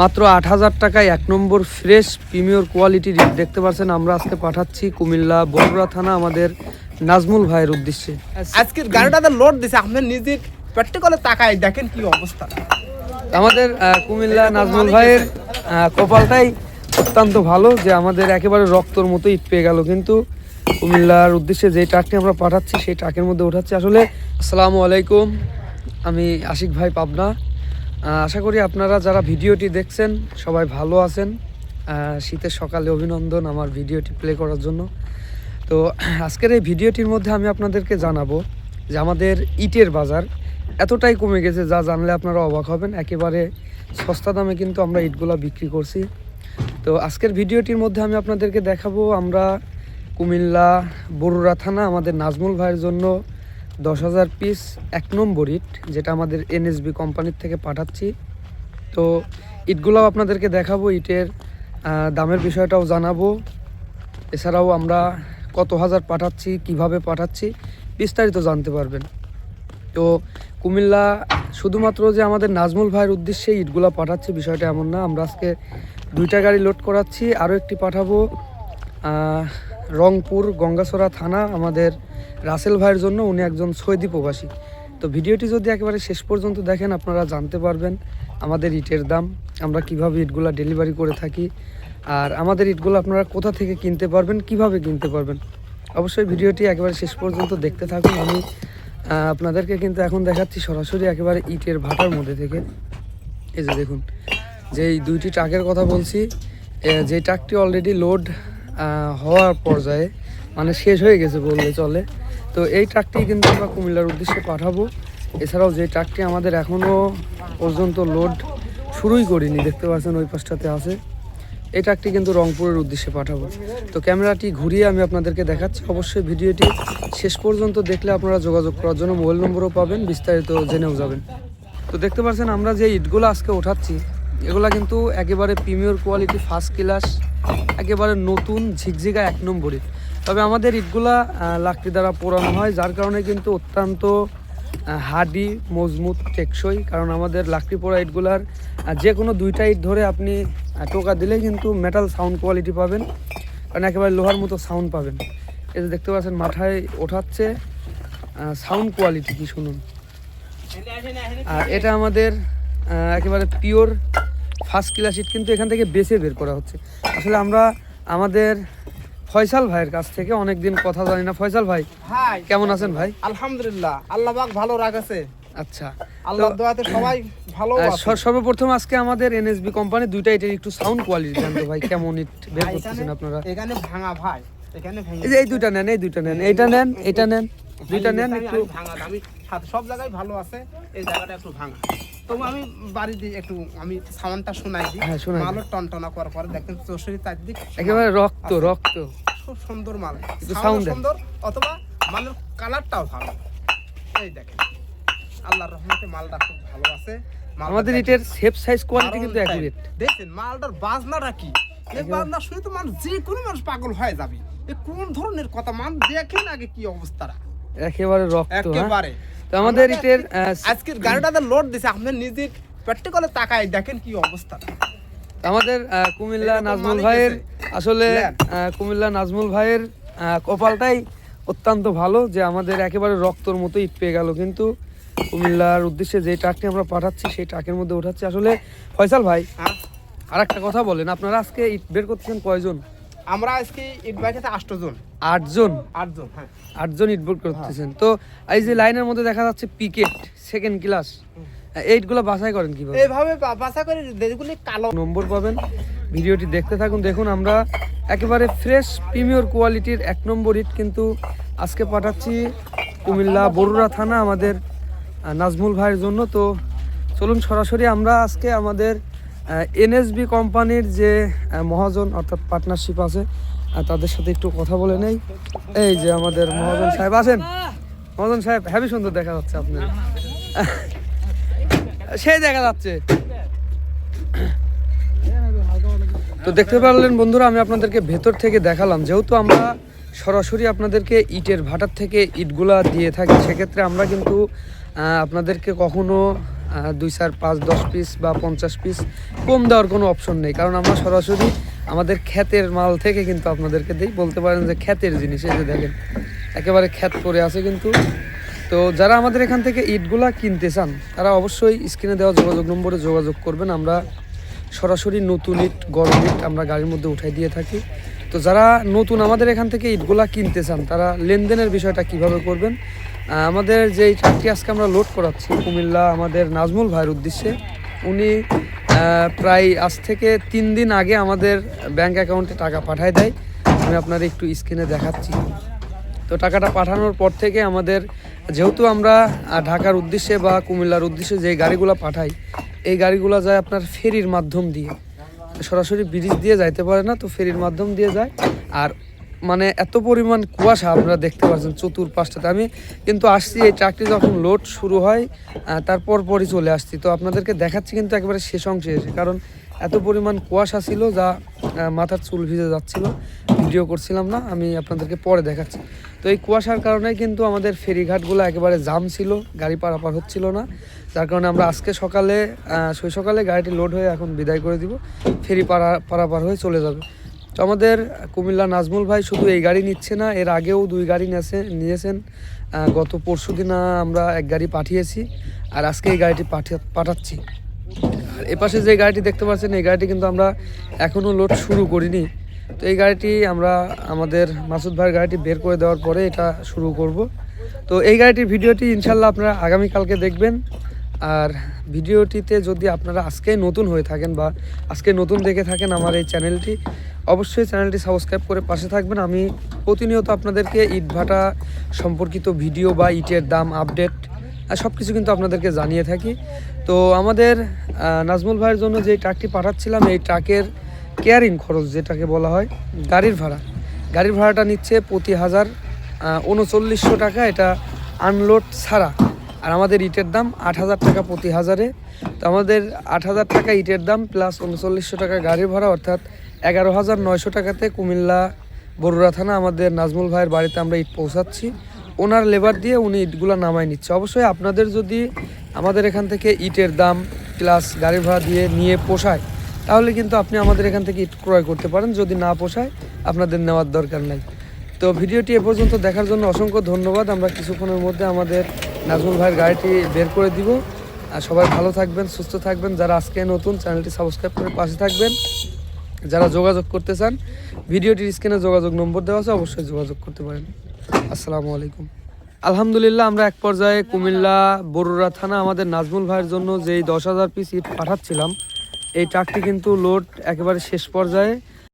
মাত্র আট হাজার টাকায় এক নম্বর ফ্রেশ প্রিমিয়র কোয়ালিটির ইট দেখতে পাচ্ছেন। আমরা আজকে পাঠাচ্ছি কুমিল্লা বগুড়া থানা আমাদের নাজমুল ভাইয়ের উদ্দেশ্যে। আজকের গাড়িটাতে লোড দিছে আপনার নিজে প্র্যাকটিক্যালে তাকায় দেখেন কি অবস্থা। আমাদের কুমিল্লা নাজমুল ভাইয়ের কপালটাই অত্যন্ত ভালো যে আমাদের একেবারে রক্তর মতো ইট পেয়ে গেল। কিন্তু কুমিল্লার উদ্দেশ্যে যে ট্রাকটি আমরা পাঠাচ্ছি সেই ট্রাকের মধ্যে উঠাচ্ছি। আসলে আসসালামু আলাইকুম। আমি আশিক ভাই পাবনা। আশা করি আপনারা যারা ভিডিওটি দেখছেন, সবাই ভালো আছেন। শীতের সকালে অভিনন্দন আমার ভিডিওটি প্লে করার জন্য। তো, আজকের এই ভিডিওটির মধ্যে আমি আপনাদেরকে জানাব যে আমাদের ইটের বাজার এতটাই কমে গেছে, যা জানলে আপনারা অবাক হবেন। একেবারে সস্তা দামে কিন্তু আমরা ইটগুলা বিক্রি করছি। তো, আজকের ভিডিওটির মধ্যে আমি আপনাদেরকে দেখাবো, আমরা কুমিল্লা বরুড়া থানা আমাদের নাজমুল ভাইয়ের জন্য দশ হাজার পিস এক নম্বর ইট, যেটা আমাদের এনএসবি কোম্পানির থেকে পাঠাচ্ছি। তো ইটগুলোও আপনাদেরকে দেখাবো, ইটের দামের বিষয়টাও জানাব। এছাড়াও আমরা কত হাজার পাঠাচ্ছি, কীভাবে পাঠাচ্ছি, বিস্তারিত জানতে পারবেন। তো কুমিল্লা শুধুমাত্র যে আমাদের নাজমুল ভাইয়ের উদ্দেশ্যে ইটগুলা পাঠাচ্ছি, বিষয়টা এমন না। আমরা আজকে দুইটা গাড়ি লোড করাচ্ছি, আরও একটি পাঠাবো। রংপুর গঙ্গাছড়া থানা আমাদের রাসেল ভাইয়ের জন্য উনি একজন সৈদি প্রবাসী। তো ভিডিওটি যদি একেবারে শেষ পর্যন্ত দেখেন, আপনারা জানতে পারবেন আমাদের ইটের দাম, আমরা কীভাবে ইটগুলা ডেলিভারি করে থাকি, আর আমাদের ইটগুলো আপনারা কোথা থেকে কিনতে পারবেন, কীভাবে কিনতে পারবেন। অবশ্যই ভিডিওটি একেবারে শেষ পর্যন্ত দেখতে থাকুন। আমি আপনাদেরকে কিন্তু এখন দেখাচ্ছি সরাসরি একেবারে ইটের ভাটার মধ্যে থেকে। এই যে দেখুন যে এই দুইটি ট্রাকের কথা বলছি যে ট্রাকটি অলরেডি লোড হওয়ার পর্যায়ে মানে শেষ হয়ে গেছে বললে চলে। তো এই ট্রাকটি কিন্তু আমরা কুমিল্লার উদ্দেশ্যে পাঠাবো। এছাড়াও যে ট্রাকটি আমাদের এখনও পর্যন্ত লোড শুরুই করিনি, দেখতে পাচ্ছেন ওই পাশটাতে আছে। এই ট্রাকটি কিন্তু রংপুরের উদ্দেশ্যে পাঠাবো। তো ক্যামেরাটি ঘুরিয়ে আমি আপনাদেরকে দেখাচ্ছি। অবশ্যই ভিডিওটি শেষ পর্যন্ত দেখলে আপনারা যোগাযোগ করার জন্য মোবাইল নম্বরও পাবেন, বিস্তারিত জেনেও যাবেন। তো দেখতে পাচ্ছেন আমরা যে ইটগুলো আজকে ওঠাচ্ছি এগুলা কিন্তু একেবারে প্রিমিয়র কোয়ালিটি ফার্স্ট ক্লাস একেবারে নতুন, ঝিকঝিকা এক নম্বর ইট তবে আমাদের ইটগুলা লাকড়ি দ্বারা পোড়ানো হয়, যার কারণে কিন্তু অত্যন্ত হাডি মজবুত, টেকসই, কারণ আমাদের লাকড়ি পোড়া ইটগুলার যে কোনো দুইটা ইট ধরে আপনি টোকা দিলে কিন্তু মেটাল সাউন্ড কোয়ালিটি পাবেন, কারণ একেবারে লোহার মতো সাউন্ড পাবেন। যে দেখতে পাচ্ছেন, মাথায় ওঠাচ্ছে সাউন্ড কোয়ালিটি কি শুনুন। আর এটা আমাদের একেবারে পিওর ফার্স্ট ক্লাস ইট কিন্তু এখান থেকে বেছে বের করা হচ্ছে। আসলে আমরা আমাদের ফয়সাল ভাইয়ের কাছ থেকে অনেকদিন কথা জানি না। ফয়সাল ভাই হাই কেমন আছেন ভাই? আলহামদুলিল্লাহ আল্লাহ পাক ভালো রাখছে। আচ্ছা আল্লাহর দোয়াতে সবাই ভালো আছে। সর্বপ্রথম আজকে আমাদের এনএসবি কোম্পানি দুইটা এটার একটু সাউন্ড কোয়ালিটি জানতো ভাই কেমন ইট বের করতেছেন আপনারা? এখানে ভাঙা ভাই এখানে ভেঙে এই দুইটা নেন এই দুইটা নেন এইটা নেন এটা নেন দুইটা নেন একটু। ভাঙা আমি সব জায়গায় ভালো আছে এই জায়গাটা একটু ভাঙা। তবু আমি বাড়ি দিয়ে একটু আমি সাউন্ডটা শোনাই দিই। হ্যাঁ, শোনাই দিন। টনটনা করার পরে দেখেন চৌষট্টি চারদিক একেবারে রক্ত রক্ত। খুব সুন্দর মাল। দেন। সুন্দর অথবা মালের কালারটাও ভালো। এই দেখেন আল্লাহর রহমতে মালটা খুব ভালো আছে। আমাদের দেখেন। ইটের সেফ সাইজ কোয়ালিটি কিন্তু। অ্যাকুরেট দেখছেন মালটার বাজনাটা কি? এই বাজনা শুনে তো মানুষ যে কোনো মানুষ পাগল হয়ে যাবে। এ কোন ধরনের কথা? মান দেখেন আগে কি অবস্থাটা? একেবারে রক্ত হ্যাঁ? একেবারে। তো আমাদের ইটের আজকের গাড়িটাতে লোড দিছে আপনি নিজে প্র্যাকটিক্যালে তাকায় দেখেন কি অবস্থাটা আমাদের কুমিল্লা নাজমুল ভাইয়ের আসলে কুমিল্লা নাজমুল ভাইয়ের কপালটাই অত্যন্ত ভালো যে আমাদের একেবারে রক্তর মতো ইট পেয়ে গেল। কিন্তু কুমিল্লার উদ্দেশ্যে যে ট্রাকটি আমরা পাঠাচ্ছি সেই ট্রাকের মধ্যে উঠাচ্ছি আসলে ফয়সাল ভাই হ্যাঁ? আর একটা কথা বলেন আপনারা আজকে ইট বের করতেছেন কয়জন? আমরা আজকে ইট বাইকেতে আটজন। আটজন? আটজন হ্যাঁ। আটজন ইট বের করতেছেন তো এই যে লাইনের মধ্যে দেখা যাচ্ছে পিকেট সেকেন্ড ক্লাস এইটগুলো বাছাই করেন কীভাবে? এইভাবে বা- বাসা করে যেগুলি কালো নম্বর পাবেন। ভিডিওটি দেখতে থাকুন। দেখুন আমরা একেবারে ফ্রেশ প্রিমিয়র কোয়ালিটির এক নম্বর ইট কিন্তু আজকে পাঠাচ্ছি কুমিল্লা বরুড়া থানা আমাদের নাজমুল ভাইয়ের জন্য। তো চলুন সরাসরি আমরা আজকে আমাদের এনএসবি কোম্পানির যে মহাজন অর্থাৎ পার্টনারশিপ আছে তাদের সাথে একটু কথা বলে নেই। এই যে আমাদের মহাজন সাহেব আছেন। মহাজন সাহেব হ্যাভি সুন্দর দেখা যাচ্ছে আপনার। সেই দেখা যাচ্ছে। তো দেখতে পারলেন বন্ধুরা, আমি আপনাদেরকে ভেতর থেকে দেখালাম। যেহেতু আমরা সরাসরি আপনাদেরকে ইটের ভাটার থেকে ইটগুলা দিয়ে থাকি, সেক্ষেত্রে আমরা কিন্তু আপনাদেরকে কখনো দুই চার, পাঁচ, দশ পিস বা পঞ্চাশ পিস কম দেওয়ার কোনো অপশন নেই। কারণ আমরা সরাসরি আমাদের ক্ষেতের মাল থেকে কিন্তু আপনাদেরকে দিই। বলতে পারেন যে ক্ষেতের জিনিস, এই যে দেখেন, একেবারে খ্যাত করে আছে কিন্তু। তো যারা আমাদের এখান থেকে ইটগুলা কিনতে চান, তারা অবশ্যই স্ক্রিনে দেওয়া যোগাযোগ নম্বরে যোগাযোগ করবেন। আমরা সরাসরি নতুন ইট, গরম ইট আমরা গাড়ির মধ্যে উঠাই দিয়ে থাকি। তো যারা নতুন আমাদের এখান থেকে ইটগুলা কিনতে চান, তারা লেনদেনের বিষয়টা কীভাবে করবেন? আমাদের যে ট্রাকটি আজকে আমরা লোড করাচ্ছি, কুমিল্লা আমাদের নাজমুল ভাইয়ের উদ্দেশ্যে, উনি প্রায় আজ থেকে তিন দিন আগে আমাদের ব্যাংক অ্যাকাউন্টে টাকা পাঠায় দেয়। আমি আপনার একটু স্ক্রিনে দেখাচ্ছি। তো টাকাটা পাঠানোর পর থেকে আমাদের, যেহেতু আমরা ঢাকার উদ্দেশ্যে বা কুমিল্লার উদ্দেশ্যে যে গাড়িগুলো পাঠাই, এই গাড়িগুলো যায় আপনার ফেরির মাধ্যম দিয়ে। সরাসরি ব্রিজ দিয়ে যাইতে পারে না, তো ফেরির মাধ্যম দিয়ে যায়। আর মানে এত পরিমাণ কুয়াশা আপনারা দেখতে পাচ্ছেন চতুর্পাশটাতে। আমি কিন্তু আসছি, এই ট্রাকটি যখন লোড শুরু হয় তারপর পরই চলে আসছি। তো আপনাদেরকে দেখাচ্ছি কিন্তু একেবারে শেষ অংশে এসে, কারণ এত পরিমাণ কুয়াশা ছিল যা মাথার চুল ভিজে যাচ্ছিল। ভিডিও করছিলাম না, আমি আপনাদেরকে পরে দেখাচ্ছি। তো এই কুয়াশার কারণে কিন্তু আমাদের ফেরিঘাটগুলো একেবারে জাম ছিল, গাড়ি পারাপার হচ্ছিল না। যার কারণে আমরা আজকে সকালে সকালে গাড়িটি লোড হয়ে এখন বিদায় করে দিব, ফেরি পারা, পারাপার হয়ে চলে যাবে। তো আমাদের কুমিল্লা নাজমুল ভাই শুধু এই গাড়ি নিচ্ছে না, এর আগেও দুই গাড়ি নিয়েছেন। গত পরশু দিন আমরা এক গাড়ি পাঠিয়েছি আর আজকে এই গাড়িটি পাঠিয়ে পাঠাচ্ছি। আর এপাশে যে গাড়িটি দেখতে পাচ্ছেন, এই গাড়িটি কিন্তু আমরা এখনও লোড শুরু করিনি। তো এই গাড়িটি আমরা আমাদের মাসুদ ভাইয়ের গাড়িটি বের করে দেওয়ার পরে এটা শুরু করব। তো এই গাড়িটির ভিডিওটি ইনশাল্লাহ আপনারা আগামীকালকে দেখবেন। আর ভিডিওটিতে যদি আপনারা আজকেই নতুন হয়ে থাকেন বা আজকে নতুন দেখে থাকেন আমার এই চ্যানেলটি অবশ্যই চ্যানেলটি সাবস্ক্রাইব করে পাশে থাকবেন। আমি প্রতিনিয়ত আপনাদেরকে ইট ভাটা সম্পর্কিত ভিডিও বা ইটের দাম আপডেট সব কিছু কিন্তু আপনাদেরকে জানিয়ে থাকি। তো আমাদের নাজমুল ভাইয়ের জন্য যে ট্রাকটি পাঠাচ্ছিলাম, এই ট্রাকের কেয়ারিং খরচ যেটাকে বলা হয়, গাড়ির ভাড়া। গাড়ির ভাড়াটা নিচ্ছে প্রতি হাজার উনচল্লিশশো টাকা। এটা আনলোড ছাড়া। আর আমাদের ইটের দাম আট হাজার টাকা প্রতি হাজারে। তো আমাদের আট হাজার টাকা ইটের দাম, প্লাস উনচল্লিশশো টাকা গাড়ির ভাড়া, অর্থাৎ এগারো হাজার নয়শো টাকাতে কুমিল্লা বরুড়া থানা আমাদের নাজমুল ভাইয়ের বাড়িতে আমরা ইট পৌঁছাচ্ছি। ওনার লেবার দিয়ে উনি ইটগুলো নামায় নিচ্ছে। অবশ্যই আপনাদের যদি আমাদের এখান থেকে ইটের দাম প্লাস গাড়ি ভাড়া দিয়ে নিয়ে পোষায়, তাহলে কিন্তু আপনি আমাদের এখান থেকে ইট ক্রয় করতে পারেন। যদি না পোষায়, আপনাদের নেওয়ার দরকার নাই। তো ভিডিওটি এ পর্যন্ত দেখার জন্য অসংখ্য ধন্যবাদ। আমরা কিছুক্ষণের মধ্যে আমাদের নাজমুল ভাইয়ের গাড়িটি বের করে দিব। আর সবাই ভালো থাকবেন, সুস্থ থাকবেন। যারা আজকে নতুন, চ্যানেলটি সাবস্ক্রাইব করে পাশে থাকবেন। যারা যোগাযোগ করতে চান, ভিডিওটির স্ক্রিনে যোগাযোগ নম্বর দেওয়া আছে, অবশ্যই যোগাযোগ করতে পারেন। আসসালামু আলাইকুম। আলহামদুলিল্লাহ, আমরা এক পর্যায়ে কুমিল্লা বরুরা থানা আমাদের নাজমুল ভাইয়ের জন্য যেই দশ হাজার পিস ইট পাঠাচ্ছিলাম, এই ট্রাকটি কিন্তু লোড একেবারে শেষ পর্যায়ে